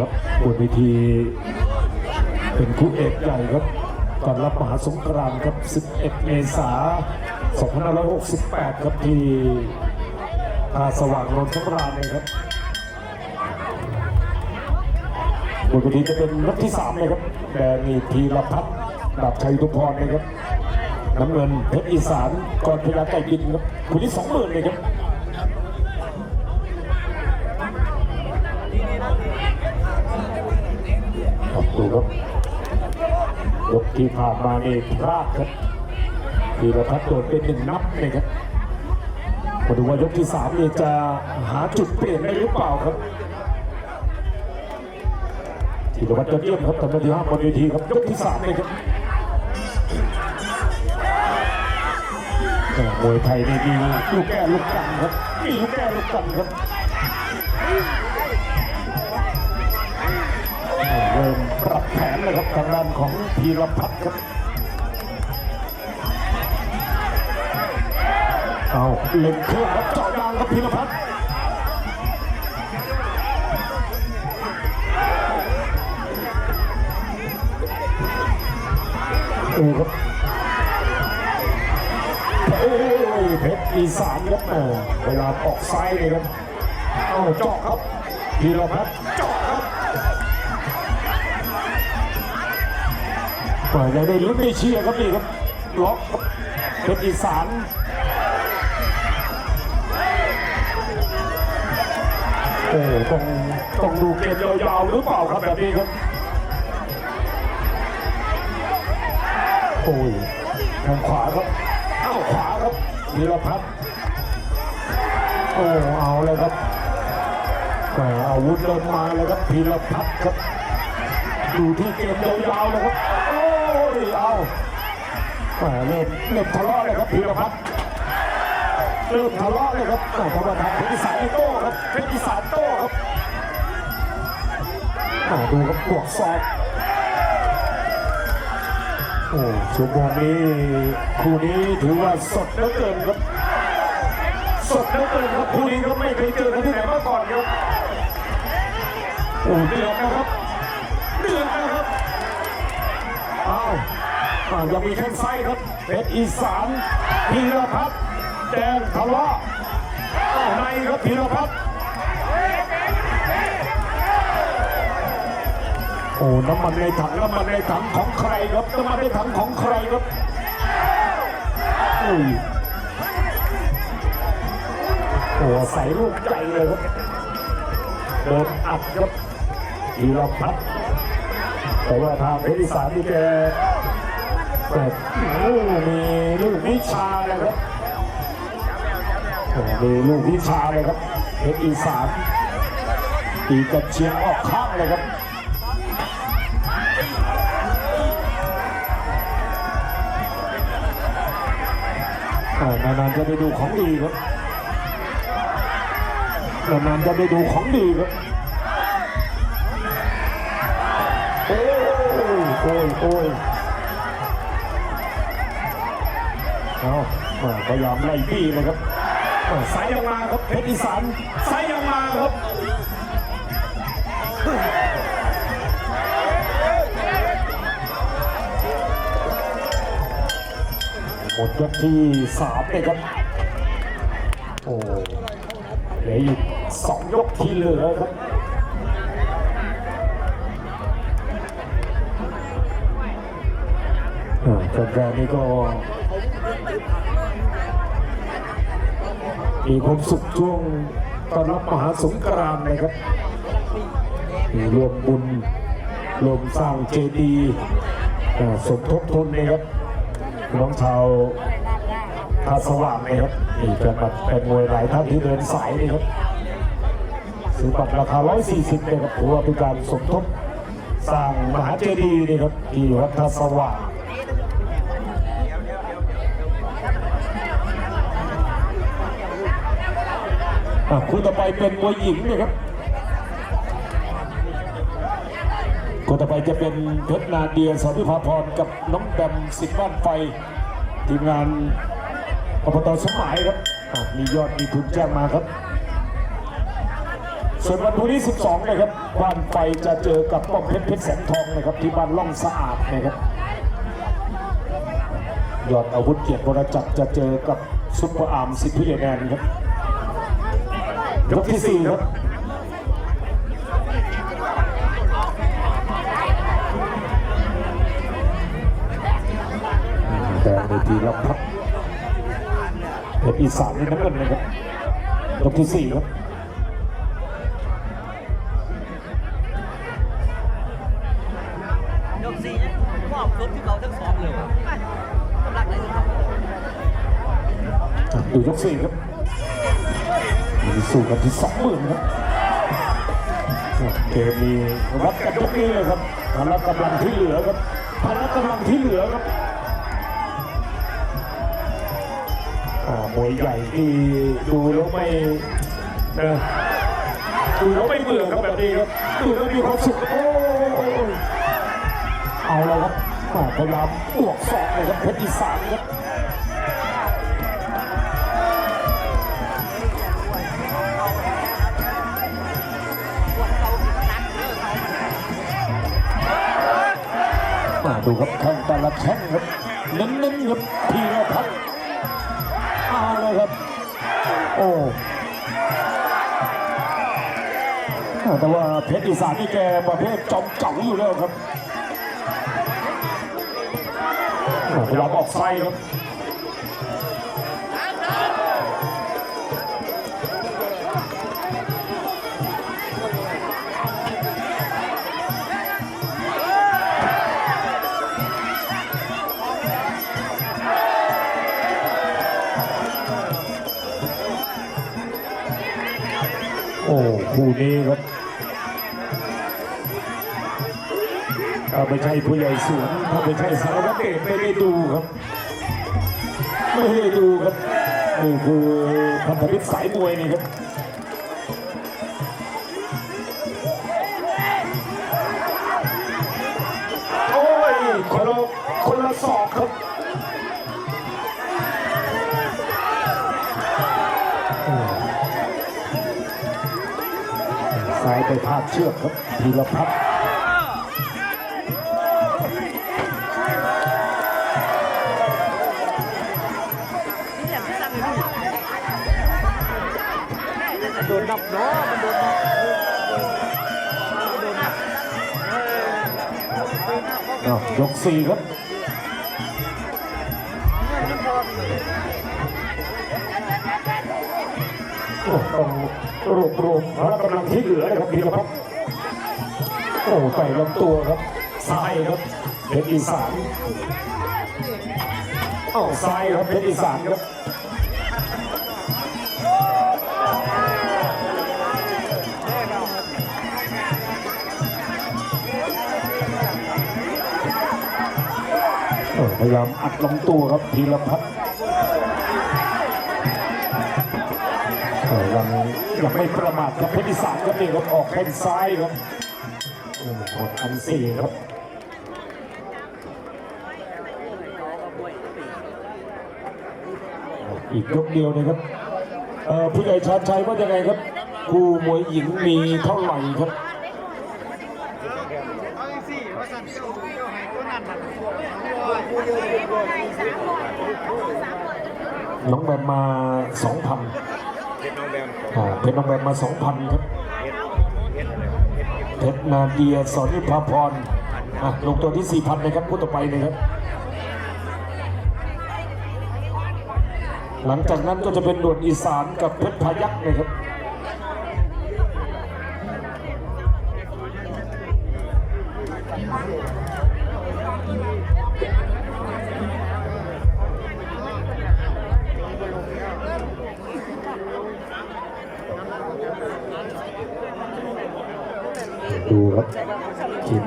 ครับบนเวที เป็นคู่เอกใหญ่ครับตอนรับมหาสงกรานต์ครับ 11 เมษายน 2568 ครับที่ท่าสว่างนนทบุรีเลยครับบนเวทีจะเป็นนัดที่3เลยครับแดงนี่พีรพัฒน์ดับชัยทุพรนะครับน้ำเงินเพชรอีสานกรพยาไก่บินครับคู่ที่สองหมื่นเลยครับ ครับดูครับยกที่ผ่านมานี่พลาดครับธีรพัฒน์โดดเป็นหนึ่งนับเลยครับมาดูว่ายกที่สามนี่จะหาจุดเปลี่ยนได้หรือเปล่าครับธีรพัฒน์ยอดเยี่ยมครับทำหน้าที่ห้ามบนเวทีครับยกที่สามเลยครับมวยไทยนี่มีลูกแก้ลูกกันครับมีลูกแก้ลูกกันครับ เริ่มปรับแผนเลยครับทางด้านของพีรพัฒน์ครับเอาเล่นเครื่องครับเจาะยางครับพีรพัฒน์ดูครับโอ้ยเพชรอีสานครับเวลาออกซ้ายเลยครับเอาเจาะครับพีรพัฒน์ เปิดยังได้ลุ้นได้เชียร์ครับนี่ครับล็อกเพชรอีสานโอ้ต้องต้องดูเกมยาวๆหรือเปล่าครับแบบนี้ครับโอ้ยทางขวาครับเอ้าขวาครับธีรพัฒน์โอ้เอาเลยครับแหมอาวุธเริ่มมาเลยครับพีรพัฒน์ครับ ดูที่เกมยาวๆเลยครับโอ้ ยเอาแหมเริ่มเริ่มทะเลาะเลยครับพีรพัฒน์เริ่มทะเลาะเลยครับแต่พอมาทำเพชรอีสานโต้ครับเพชรอีสานโต้ครับดูครับบวกศอกโอ้ชั่วโมงนี้คู่นี้ถือว่าสดเหลือเกินครับสดเหลือเกินครับคู่นี้ก็ไม่เคยเจอกันที่ไหนมาก่อนครับโอ้เดือดนะครับ อ้ายังมีแข้งซ้ายครับเพชรอีสานพีรพัฒน์แดงทะเลาะอ้าวในครับพีรพัฒน์โอ้น้ำมันในถังน้ำมันในถังของใครครับน้ำมันในถังของใครครับอุ้ยโอ้ใส่ลูกใจเลยครับเดินอัดครับพีรพัฒน์แต่ว่าทางเพชรอีสานนี่แก แต่โอ้มีลูกวิชาเลยครับโอ้มีลูกวิชาเลยครับเพชรอีสานตีกับเชียงออกข้างเลยครับนานๆจะได้ดูของดีครับนานๆจะได้ดูของดีครับโอ้ยโอ้ยโอ้ย เอามาพยายามไล่บี้เลยครับเออสายยังมาครับเพชรอีสานสายยังมาครับหมดยกที่สามเลยครับโอ้เหลืออีกสองยกที่เหลือครับอ่าแฟนๆนี่ก็ มีความสุขช่วงตอนรับมหาสงกรานต์นะครับมีรวมบุญรวมสร้างเจดีย์สมทบทุนนะครับน้องชาวท่าสว่างนะครับนี่เป็นบัตรเป็นมวยหลายท่านที่เดินสายนี่ครับซื้อบัตรราคา 140เลยครับถือว่าเป็นการสมทบสร้างมหาเจดีย์นี่ครับที่วัดท่าสว่าง คู่ต่อไปเป็นมวยหญิงนะครับคู่ต่อไปจะเป็นเพชรนาเดียสอนพิพาพรกับน้องแบมสิทธิ์บ้านไฟทีมงานอบตสมหมายครับมียอดมีทุนแจ้งมาครับ ส่วนวันพรุ่งนี้12นะครับบ้านไฟจะเจอกับป้อมเพชรเพชรแสงทองนะครับที่บ้านล่องสะอาดนะครับยอดอาวุธเกียรติวรจักรจะเจอกับซุปเปอร์อาร์มสิทธิเดแนนครับ ยกที่สี่ครับแดงในทีละพักเพชรอีสานนี่น้ำเงินนะครับยกที่สี่ครับยกสี่เนี่ยมอบรถที่เขาทั้งสองเลยกำลังไหนครับดูยกสี่ครับ มีสู้กันที่สองหมื่นครับเกมนี้วัดกันยกนี้เลยครับพละกำลังที่เหลือครับพละกำลังที่เหลือครับอ่ามวยใหญ่ที่ดูแล้วไม่เออดูแล้วไม่เบื่อครับแบบนี้ครับดูแล้วมีความสุขโอ้เอาแล้วครับพยายามบวกสองเลยครับเพชรอีสานครับ มาดูครับแข้งแต่ละแข้งครับเน้นๆครับทีละพักเอาเลยครับ โอ้อ่าแต่ว่าเพชรอีสานนี่แกประเภทจอมเก่าอยู่แล้วครับอ่าพยายามออกไซด์ครับ คู่นี้ครับถ้าไม่ใช่ผู้ใหญ่สวนถ้าไม่ใช่สารวัตรเดชไม่ได้ดูครับ ไม่ได้ดูครับนี่คือพันธมิตรสายมวยนี่ครับ ซ้ายไปพาดเชือกครับธีรพัฒน์นี่ย่างที่สั่งเลยพี่โดนนับเนาะมันโดนนับโดนนับอ้าวยกสี่ครับ ต้องรวบรวมพละกำลังที่เหลือนะครับธีรพัฒน์โอ้ใส่ลำตัวครับซ้ายครับเพชรอีสานเอ้าซ้ายครับเพชรอีสานครับพยายามอัดลำตัวครับธีรพัฒน์ ยังยังไม่ประมาทครับเพชรอีสานครับนี่ครับออกแข้งซ้ายครับโอ้หมดอันสี่ครับอีกยกเดียวนะครับผู้ใหญ่ชาญชัยว่ายังไงครับคู่มวยหญิงมีเท่าไหร่ครับน้องแบมมาสองพัน เพชรน้องแบมมาสองพันครับเพชรนาเดียสอนนิพาพรอะลงตัวที่สี่พันนะครับคู่ต่อไปเลยครับ หลังจากนั้นก็จะเป็นด่วนอีสานกับเพชรพายักษ์นะครับ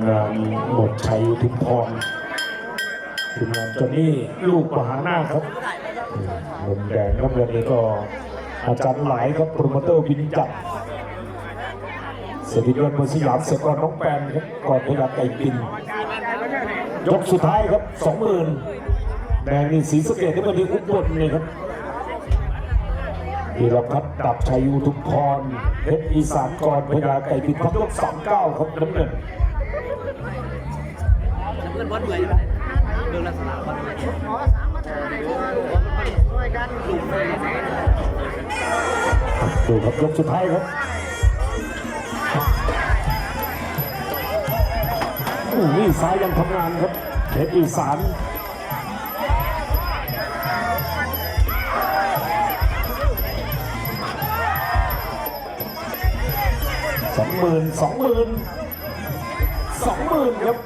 งานหมดชัยทุมพรทีมงานจนนี่ลูกมหานาครับมุมแดงน้ำเงินนี่ก็อาจารย์หลายครับโปรโมเตอร์วินจัดเสถิตยนต์มวยสยามเสกรน้องแปนครับก่อนพยักไก่ปินยกสุดท้ายครับสองหมื่นแดงนี่สีสเกตที่มันมีอุบลเลยครับธีรพัฒน์ดับชัยอุทุมพรเพชรอีสานกรพญาไก่บินพักยกสามเก้าครับน้ำเงิน น้ำเงินบอลเหนื่อยเรื่องลักษณะบอลเหนื่อยลุงเลยดูครับยกสุดท้ายครับอู้นี่ซ้ายยังทำงานครับเพชรอีสานสองหมื่นสองหมื่นสองหมื่นครับ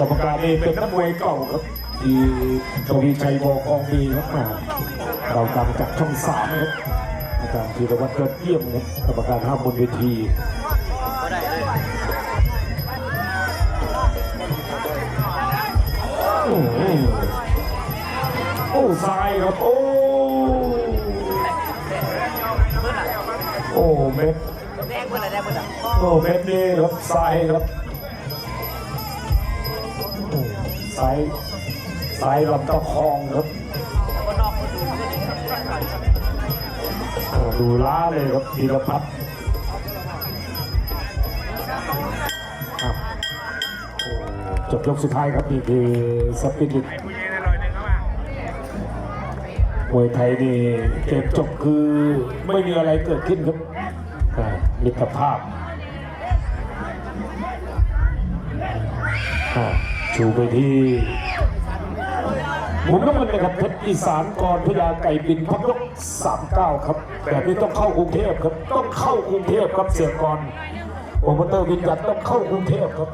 กรรมการนี่เป็นนักมวยเก่าครับที่ทวีชัยบอกองมีครับมาเรากำจากช่องสามครับอาจารย์ธีรวัตรยอดเยี่ยมครับกรรมการห้ามบนเวทีก็ได้ยอื้อหือโอ้ซ้ายครับโอ้โอ้เม็ดโอ้เม็ดนี่ครับซ้ายครับ ซ้ายซ้ายลำตะคองครับดูก็ดีอ่าดูล้าเลยครับธีรพัฒน์จบยกสุดท้ายครับนี่คือสปิริตมวยไทยนี่เกมจบคือไม่มีอะไรเกิดขึ้นครับอ่ามิตรภาพ ชูไปที่หมุนน้ำมันนะครับเพชรอีสานกรพญาไก่บินพักยก39ครับแบบนี้ต้องเข้ากรุงเทพครับต้องเข้ากรุงเทพครับเสียกรโอเปอเตอร์วินยัดต้องเข้ากรุงเทพครับ